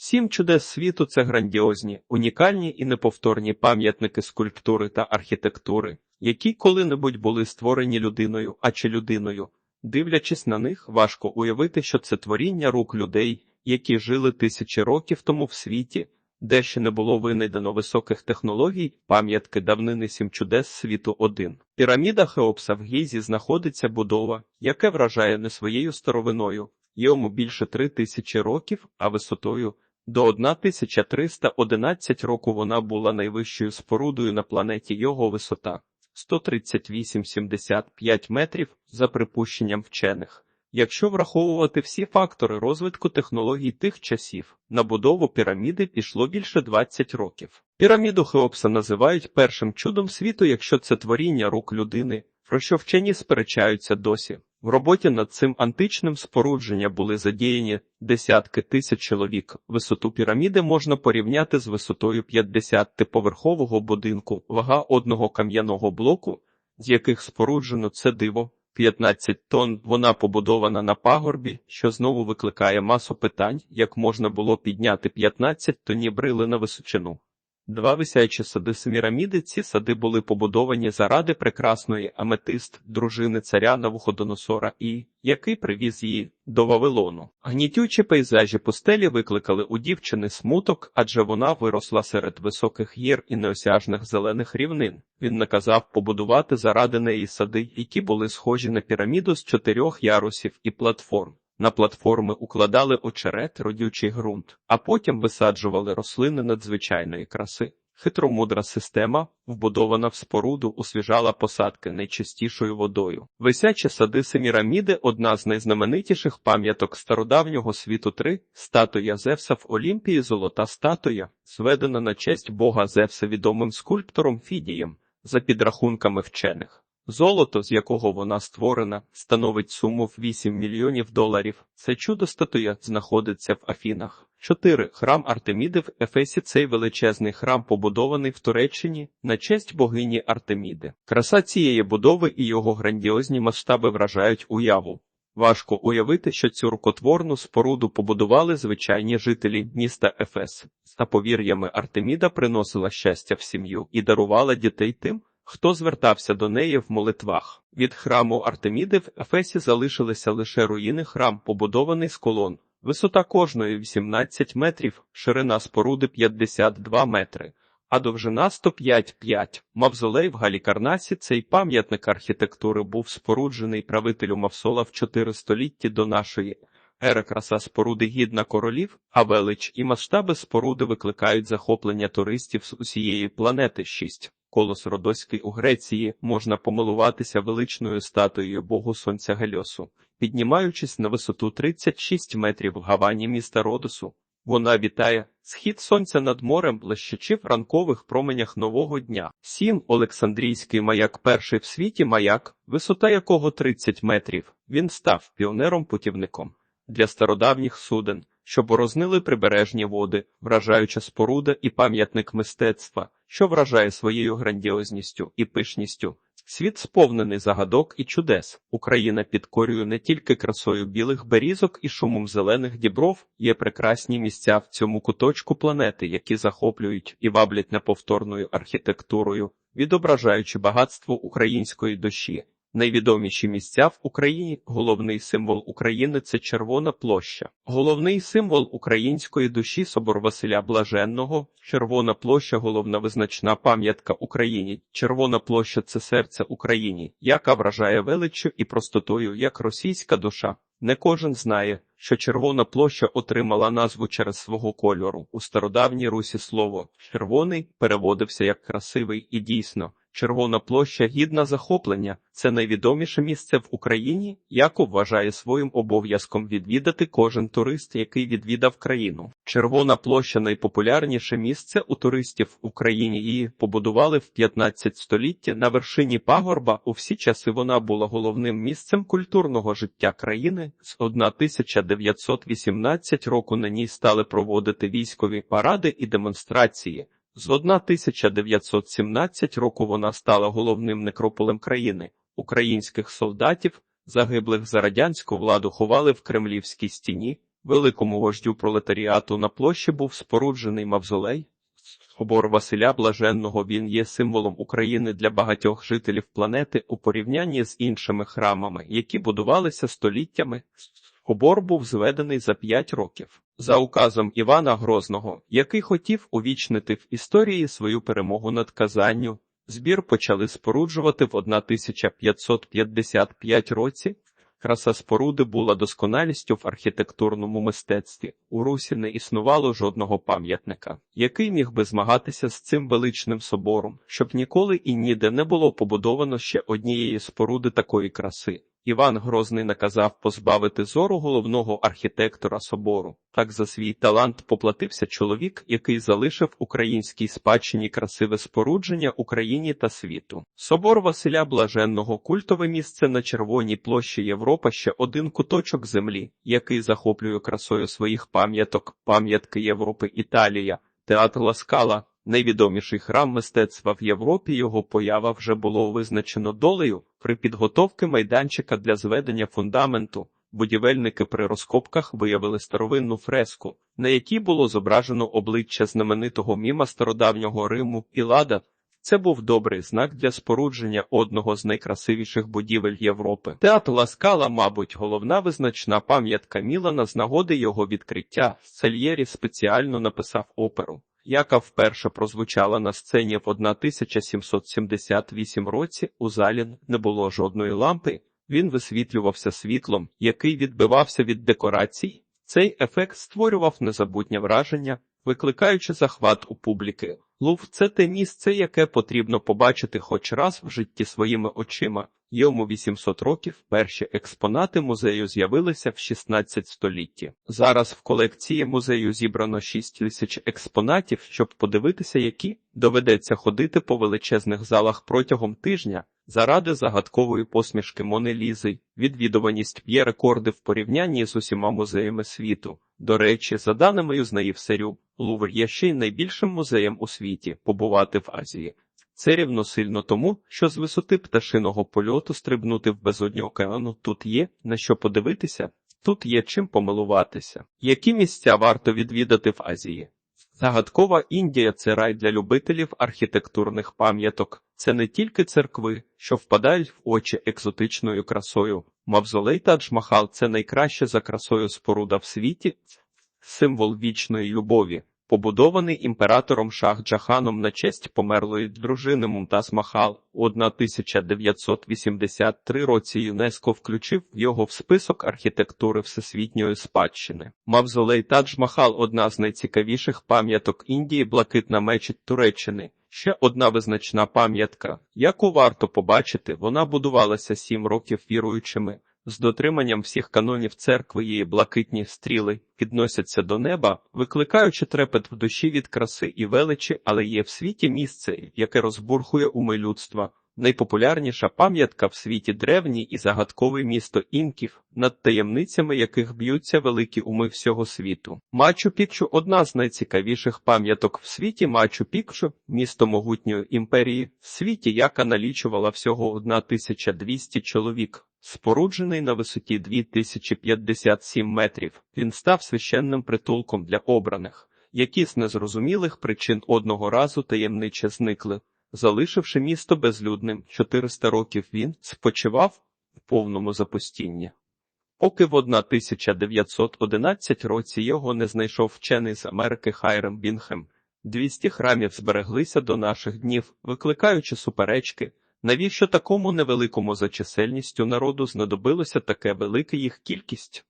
Сім чудес світу це грандіозні, унікальні і неповторні пам'ятники скульптури та архітектури, які коли-небудь були створені людиною, а чи людиною. Дивлячись на них, важко уявити, що це творіння рук людей, які жили тисячі років тому в світі, де ще не було винайдено високих технологій, пам'ятки давнини сім чудес світу один. Піраміда Хеопса в Гізі знаходиться будова, яке вражає не своєю старовиною, йому більше три тисячі років, а висотою до 1311 року вона була найвищою спорудою на планеті його висота 138,75 метрів за припущенням вчених. Якщо враховувати всі фактори розвитку технологій тих часів, на будову піраміди пішло більше 20 років. Піраміду Хеопса називають першим чудом світу, якщо це творіння рук людини, про що вчені сперечаються досі. В роботі над цим античним спорудження були задіяні десятки тисяч чоловік. Висоту піраміди можна порівняти з висотою 50-поверхового будинку, вага одного кам'яного блоку, з яких споруджено це диво. 15 тонн вона побудована на пагорбі, що знову викликає масу питань, як можна було підняти 15 тонні брили на височину. Два висячі сади Семіраміди, ці сади були побудовані заради прекрасної аметист, дружини царя Навуходоносора і, який привіз її до Вавилону. Гнітючі пейзажі пустелі викликали у дівчини смуток, адже вона виросла серед високих гір і неосяжних зелених рівнин. Він наказав побудувати заради неї сади, які були схожі на піраміду з чотирьох ярусів і платформ. На платформи укладали очерет, родючий ґрунт, а потім висаджували рослини надзвичайної краси. Хитромудра система, вбудована в споруду, освіжала посадки найчистішою водою. Висячі сади Семіраміди – одна з найзнаменитіших пам'яток стародавнього світу 3 статуя Зевса в Олімпії золота статуя, зведена на честь бога Зевса відомим скульптором Фідієм, за підрахунками вчених. Золото, з якого вона створена, становить суму в 8 мільйонів доларів. Це чудо статуя знаходиться в Афінах. 4. Храм Артеміди в Ефесі цей величезний храм побудований в Туреччині на честь богині Артеміди. Краса цієї будови і його грандіозні масштаби вражають уяву. Важко уявити, що цю рукотворну споруду побудували звичайні жителі міста Ефес. За повір'ями Артеміда приносила щастя в сім'ю і дарувала дітей тим, хто звертався до неї в молитвах. Від храму Артеміди в Ефесі залишилися лише руїни храм, побудований з колон. Висота кожної 18 метрів, ширина споруди 52 метри, а довжина 105,5. Мавзолей в Галікарнасі цей пам'ятник архітектури був споруджений правителю Мавсола в 4 столітті до нашої ери. Краса споруди гідна королів, а велич і масштаби споруди викликають захоплення туристів з усієї планети 6. Колос Родоський у Греції можна помилуватися величною статуєю богу сонця Гельосу. Піднімаючись на висоту 36 метрів в гавані міста Родосу, вона вітає схід сонця над морем, блищачи в ранкових променях нового дня. 7. Олександрійський маяк перший в світі маяк, висота якого 30 метрів. Він став піонером-путівником для стародавніх суден, що борознили прибережні води, вражаюча споруда і пам'ятник мистецтва, що вражає своєю грандіозністю і пишністю. Світ сповнений загадок і чудес. Україна підкорює не тільки красою білих берізок і шумом зелених дібров, є прекрасні місця в цьому куточку планети, які захоплюють і ваблять неповторною архітектурою, відображаючи багатство української душі. Найвідоміші місця в Україні головний символ України це Червона площа. Головний символ української душі собор Василя Блаженного. Червона площа головна визначна пам'ятка Україні. Червона площа це серце Україні, яка вражає величчю і простотою як російська душа. Не кожен знає, що Червона площа отримала назву через свого кольору. У стародавній русі слово червоний переводився як красивий і дійсно. Червона площа гідна захоплення. Це найвідоміше місце в Україні, яку вважає своїм обов'язком відвідати кожен турист, який відвідав країну. Червона площа найпопулярніше місце у туристів в Україні. Її побудували в 15 столітті на вершині пагорба. У всі часи вона була головним місцем культурного життя країни. З 1918 року на ній стали проводити військові паради і демонстрації. З 1917 року вона стала головним некрополем країни. Українських солдатів, загиблих за радянську владу, ховали в Кремлівській стіні. Великому вождю пролетаріату на площі був споруджений мавзолей. Собор Василя Блаженного він є символом України для багатьох жителів планети у порівнянні з іншими храмами, які будувалися століттями. Собор був зведений за п'ять років за указом Івана Грозного, який хотів увічнити в історії свою перемогу над Казанню. Збір почали споруджувати в 1555 році. Краса споруди була досконалістю в архітектурному мистецтві. У Русі не існувало жодного пам'ятника, який міг би змагатися з цим величним собором, щоб ніколи і ніде не було побудовано ще однієї споруди такої краси. Іван Грозний наказав позбавити зору головного архітектора собору. Так за свій талант поплатився чоловік, який залишив українській спадщині красиве спорудження Україні та світу. Собор Василя Блаженного культове місце на Червоній площі Європа ще один куточок землі, який захоплює красою своїх пам'яток, пам'ятки Європи Італія, театр Ласкала. Найвідоміший храм мистецтва в Європі його поява вже було визначено долею при підготовці майданчика для зведення фундаменту. Будівельники при розкопках виявили старовинну фреску, на якій було зображено обличчя знаменитого міма стародавнього Риму Ілада. Це був добрий знак для спорудження одного з найкрасивіших будівель Європи. Театр Ласкала, мабуть, головна визначна пам'ятка Мілана з нагоди його відкриття. Сальєрі спеціально написав оперу яка вперше прозвучала на сцені в 1778 році, у залі не було жодної лампи, він висвітлювався світлом, який відбивався від декорацій. Цей ефект створював незабутнє враження, викликаючи захват у публіки. Лув це те місце, яке потрібно побачити хоч раз в житті своїми очима. Йому 800 років перші експонати музею з'явилися в 16 столітті. Зараз в колекції музею зібрано 6 тисяч експонатів, щоб подивитися, які доведеться ходити по величезних залах протягом тижня. Заради загадкової посмішки Мони Лізи, відвідуваність б'є рекорди в порівнянні з усіма музеями світу. До речі, за даними Юзнаїв Серю, Лувр є ще й найбільшим музеєм у світі побувати в Азії. Це рівносильно тому, що з висоти пташиного польоту стрибнути в безодню океану тут є на що подивитися, тут є чим помилуватися. Які місця варто відвідати в Азії? Загадкова Індія це рай для любителів архітектурних пам'яток. Це не тільки церкви, що впадають в очі екзотичною красою. Мавзолей Тадж-Махал – це найкраще за красою споруда в світі, символ вічної любові побудований імператором Шах Джаханом на честь померлої дружини Мумтаз Махал. У 1983 році ЮНЕСКО включив його в список архітектури всесвітньої спадщини. Мавзолей Тадж-Махал – одна з найцікавіших пам'яток Індії, блакитна мечеть Туреччини. Ще одна визначна пам'ятка, яку варто побачити, вона будувалася сім років віруючими. З дотриманням всіх канонів церкви її блакитні стріли підносяться до неба, викликаючи трепет в душі від краси і величі, але є в світі місце, яке розбурхує уми людства. Найпопулярніша пам'ятка в світі древній і загадкове місто інків, над таємницями яких б'ються великі уми всього світу. Мачу Пікчу одна з найцікавіших пам'яток в світі Мачу Пікчу, місто могутньої імперії, в світі, яка налічувала всього 1200 чоловік. Споруджений на висоті 2057 метрів, він став священним притулком для обраних, які з незрозумілих причин одного разу таємниче зникли, залишивши місто безлюдним. 400 років він спочивав в повному запустінні. Поки в 1911 році його не знайшов вчений з Америки Хайрем Бінхем, 200 храмів збереглися до наших днів, викликаючи суперечки. Навіщо такому невеликому за чисельністю народу знадобилося таке велика їх кількість?